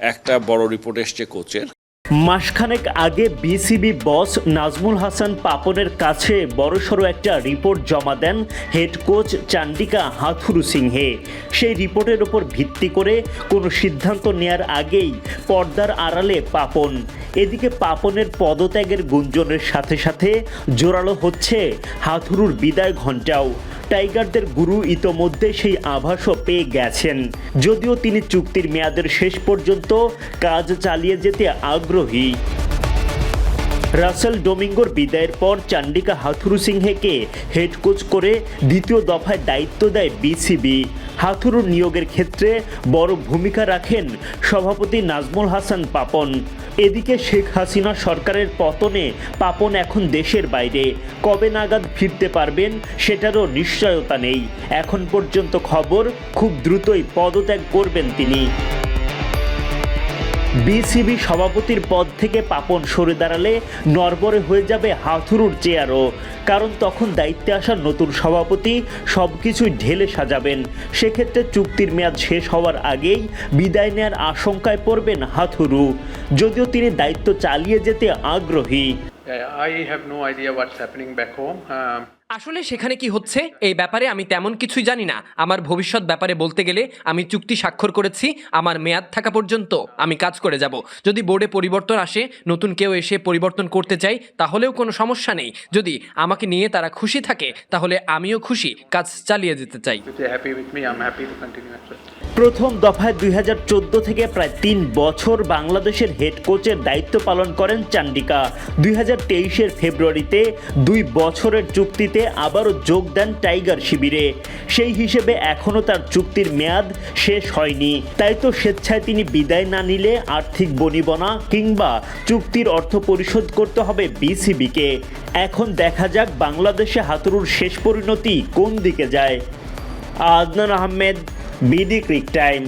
একটা বড় রিপোর্ট এসছে কোচের। মাসখানেক আগে বিসিবি বস নাজমুল হাসান পাপনের কাছে বড়সড় একটা রিপোর্ট জমা দেন হেড কোচ চান্ডিকা হাথুরু সিংহে। সেই রিপোর্টের ওপর ভিত্তি করে কোনো সিদ্ধান্ত নেয়ার আগেই পর্দার আড়ালে পাপন। এদিকে পাপনের পদত্যাগের গুঞ্জনের সাথে সাথে জোরালো হচ্ছে হাথুরুর বিদায় ঘণ্টাও। টাইগারদের গুরু ইতোমধ্যে সেই আভাসও পেয়ে গেছেন। যদিও তিনি চুক্তির মেয়াদের শেষ পর্যন্ত কাজ চালিয়ে যেতে আগ্রহী। রাসেল ডোমিঙ্গোর বিদায়ের পর চান্ডিকা হাথুরু সিংহেকে হেড কোচ করে দ্বিতীয় দফায় দায়িত্ব দেয় বিসিবি। হাথুরুর নিয়োগের ক্ষেত্রে বড় ভূমিকা রাখেন সভাপতি নাজমুল হাসান পাপন। এদিকে শেখ হাসিনা সরকারের পতনে পাপন এখন দেশের বাইরে। কবে নাগাদ ফিরতে পারবেন সেটারও নিশ্চয়তা নেই। এখন পর্যন্ত খবর খুব দ্রুতই পদত্যাগ করবেন তিনি। বিসিবি সভাপতির পদ থেকে পাপন সরে দাঁড়ালে নরবরে হয়ে যাবে হাথুরুর চেয়ারও। কারণ তখন দায়িত্বে আসা নতুন সভাপতি সব কিছুই ঢেলে সাজাবেন। সেক্ষেত্রে চুক্তির মেয়াদ শেষ হওয়ার আগেই বিদায় নেয়ার আশঙ্কায় পড়বেন হাথুরু। যদিও তিনি দায়িত্ব চালিয়ে যেতে আগ্রহী। I have no idea আসলে সেখানে কি হচ্ছে? এই ব্যাপারে আমি তেমন কিছুই জানি না। আমার ভবিষ্যৎ ব্যাপারে বলতে গেলে আমি চুক্তি স্বাক্ষর করেছি আমার মেয়াদ থাকা পর্যন্ত। আমি কাজ করে যাব। যদি বোর্ডে পরিবর্তন আসে নতুন কেউ এসে পরিবর্তন করতে চাই তাহলেও কোনো সমস্যা নেই। যদি আমাকে নিয়ে তারা খুশি থাকে তাহলে আমিও খুশি কাজ চালিয়ে যেতে চাই। If they're happy with me, I'm happy to continue as well. প্রথম দফায় দুই হাজার চোদ্দ থেকে প্রায় তিন বছর বাংলাদেশের হেড কোচের দায়িত্ব পালন করেন চান্ডিকা। দুই হাজার তেইশের ফেব্রুয়ারিতে দুই বছরের চুক্তিতে আবারও যোগ দেন টাইগার শিবিরে। সেই হিসেবে এখনও তার চুক্তির মেয়াদ শেষ হয়নি। তাই তো স্বেচ্ছায় তিনি বিদায় না নিলে আর্থিক বনিবনা কিংবা চুক্তির অর্থ পরিশোধ করতে হবে বিসিবিকে। এখন দেখা যাক বাংলাদেশে হাতুরুর শেষ পরিণতি কোন দিকে যায়। Adnan Ahmed, BD cric time.